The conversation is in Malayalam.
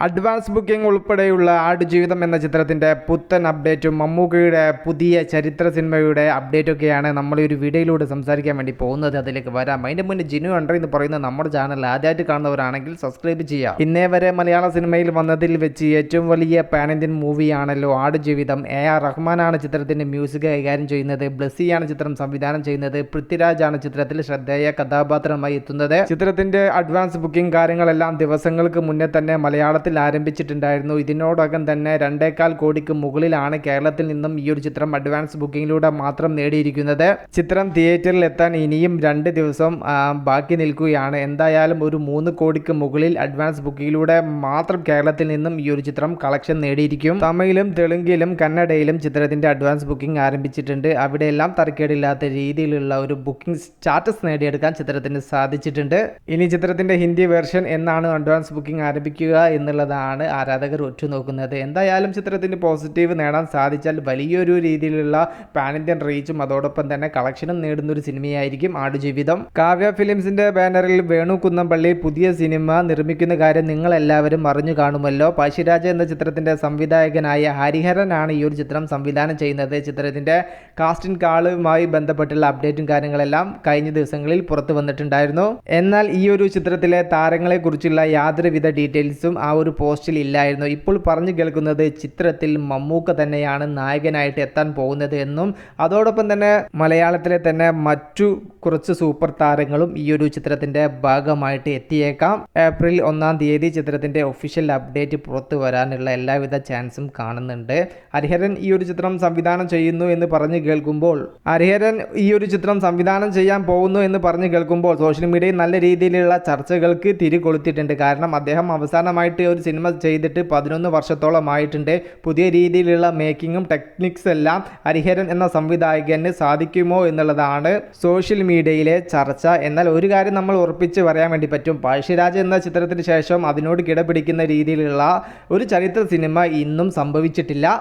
അഡ്വാൻസ് ബുക്കിംഗ് ഉൾപ്പെടെയുള്ള ആടുജീവിതം എന്ന ചിത്രത്തിന്റെ പുത്തൻ അപ്ഡേറ്റും മമ്മൂക്കയുടെ പുതിയ ചരിത്ര സിനിമയുടെ അപ്ഡേറ്റൊക്കെയാണ് നമ്മൾ ഈ ഒരു വീഡിയോയിലൂടെ സംസാരിക്കാൻ വേണ്ടി പോകുന്നത്. അതിലേക്ക് വരാം. അതിന്റെ മുന്നേ ജിനു അണ്ടർ എന്ന് പറയുന്ന നമ്മുടെ ചാനൽ ആദ്യമായിട്ട് കാണുന്നവരാണെങ്കിൽ സബ്സ്ക്രൈബ് ചെയ്യാം ഇന്നേ വരെ മലയാള സിനിമയിൽ വന്നതിൽ വെച്ച് ഏറ്റവും വലിയ പാൻ ഇന്ത്യൻ മൂവിയാണല്ലോ ആടുജീവിതം. എ ആർ റഹ്മാനാണ് ചിത്രത്തിന്റെ മ്യൂസിക് കൈകാര്യം ചെയ്യുന്നത്. ബ്ലസ്സിയാണ് ചിത്രം സംവിധാനം ചെയ്യുന്നത്. പൃഥ്വിരാജാണ് ചിത്രത്തിൽ ശ്രദ്ധേയ കഥാപാത്രമായി എത്തുന്നത്. ചിത്രത്തിന്റെ അഡ്വാൻസ് ബുക്കിംഗ് കാര്യങ്ങളെല്ലാം ദിവസങ്ങൾക്ക് മുന്നേ തന്നെ മലയാളത്തിൽ ആരംഭിച്ചിട്ടുണ്ടായിരുന്നു. ഇതിനോടകം തന്നെ രണ്ടേകാൽ കോടിക്ക് മുകളിലാണ് കേരളത്തിൽ നിന്നും ഈ ഒരു ചിത്രം അഡ്വാൻസ് ബുക്കിംഗിലൂടെ മാത്രം നേടിയിരിക്കുന്നത്. ചിത്രം തിയേറ്ററിൽ എത്താൻ ഇനിയും രണ്ട് ദിവസം ബാക്കി നിൽക്കുകയാണ്. എന്തായാലും ഒരു മൂന്ന് കോടിക്ക് മുകളിൽ അഡ്വാൻസ് ബുക്കിങ്ങിലൂടെ മാത്രം കേരളത്തിൽ നിന്നും ഈ ഒരു ചിത്രം കളക്ഷൻ നേടിയിരിക്കും. തമിഴിലും തെലുങ്കിലും കന്നഡയിലും ചിത്രത്തിന്റെ അഡ്വാൻസ് ബുക്കിംഗ് ആരംഭിച്ചിട്ടുണ്ട്. അവിടെയെല്ലാം തരക്കേടില്ലാത്ത രീതിയിലുള്ള ഒരു ബുക്കിംഗ് സ്റ്റാറ്റസ് നേടിയെടുക്കാൻ ചിത്രത്തിന് സാധിച്ചിട്ടുണ്ട്. ഇനി ചിത്രത്തിന്റെ ഹിന്ദി വേർഷൻ എന്നാണ് അഡ്വാൻസ് ബുക്കിംഗ് ആരംഭിക്കുക എന്നുള്ളതാണ് ആരാധകർ ഉറ്റുനോക്കുന്നത്. എന്തായാലും ചിത്രത്തിന് പോസിറ്റീവ് നേടാൻ സാധിച്ചാൽ വലിയൊരു രീതിയിലുള്ള പാൻ ഇന്ത്യൻ റീച്ചും അതോടൊപ്പം തന്നെ കളക്ഷനും നേടുന്ന ഒരു സിനിമയായിരിക്കും ആടുജീവിതം. കാവ്യ ഫിലിംസിന്റെ ബാനറിൽ വേണു കുന്നംപള്ളി പുതിയ സിനിമ നിർമ്മിക്കുന്ന കാര്യം നിങ്ങൾ എല്ലാവരും അറിഞ്ഞു കാണുമല്ലോ. പശിരാജ എന്ന ചിത്രത്തിന്റെ സംവിധായകനായ ഹരിഹരനാണ് ഈ ഒരു ചിത്രം സംവിധാനം ചെയ്യുന്നത്. ചിത്രത്തിന്റെ കാസ്റ്റിംഗ് കാളുമായി ബന്ധപ്പെട്ടുള്ള അപ്ഡേറ്റും കാര്യങ്ങളെല്ലാം കഴിഞ്ഞ ദിവസങ്ങളിൽ പുറത്തു വന്നിട്ടുണ്ടായിരുന്നു. എന്നാൽ ഈ ഒരു ചിത്രത്തിലെ താരങ്ങളെ കുറിച്ചുള്ള യാതൊരുവിധ ഡീറ്റെയിൽസും ആ ഒരു പോസ്റ്റിൽ ഇല്ലായിരുന്നു. ഇപ്പോൾ പറഞ്ഞു കേൾക്കുന്നത് ചിത്രത്തിൽ മമ്മൂക്ക തന്നെയാണ് നായകനായിട്ട് എത്താൻ പോകുന്നത് എന്നും അതോടൊപ്പം തന്നെ മലയാളത്തിലെ തന്നെ മറ്റു കുറച്ച് സൂപ്പർ താരങ്ങളും ഈ ഒരു ചിത്രത്തിന്റെ ഭാഗമായിട്ട് എത്തിയേക്കാം. ഏപ്രിൽ ഒന്നാം തീയതി ചിത്രത്തിന്റെ ഒഫീഷ്യൽ അപ്ഡേറ്റ് പുറത്തു വരാനുള്ള എല്ലാവിധ ചാൻസും കാണുന്നുണ്ട്. ഹരിഹരൻ ഈ ഒരു ചിത്രം സംവിധാനം ചെയ്യുന്നു എന്ന് പറഞ്ഞു കേൾക്കുമ്പോൾ ഹരിഹരൻ ഈ ഒരു ചിത്രം സംവിധാനം ചെയ്യാൻ പോകുന്നു എന്ന് പറഞ്ഞു കേൾക്കുമ്പോൾ സോഷ്യൽ മീഡിയയിൽ നല്ല രീതിയിലുള്ള ചർച്ചകൾക്ക് തിരി കൊളുത്തിയിട്ടുണ്ട് കാരണം അദ്ദേഹം അവസാനമായിട്ട് ഒരു സിനിമ ചെയ്തിട്ട് പതിനൊന്ന് വർഷത്തോളമായിട്ടുണ്ട്. പുതിയ രീതിയിലുള്ള മേക്കിങ്ങും ടെക്നിക്സ് എല്ലാം ഹരിഹരൻ എന്ന സംവിധായകന് സാധിക്കുമോ എന്നുള്ളതാണ് സോഷ്യൽ മീഡിയയിലെ ചർച്ച. എന്നാൽ ഒരു കാര്യം നമ്മൾ ഉറപ്പിച്ച് പറയാൻ വേണ്ടി പറ്റും. പഴശ്ശിരാജ് എന്ന ചിത്രത്തിന് ശേഷം അതിനോട് കിടപിടിക്കുന്ന രീതിയിലുള്ള ഒരു ചരിത്ര സിനിമ ഇന്നും സംഭവിച്ചിട്ടില്ല.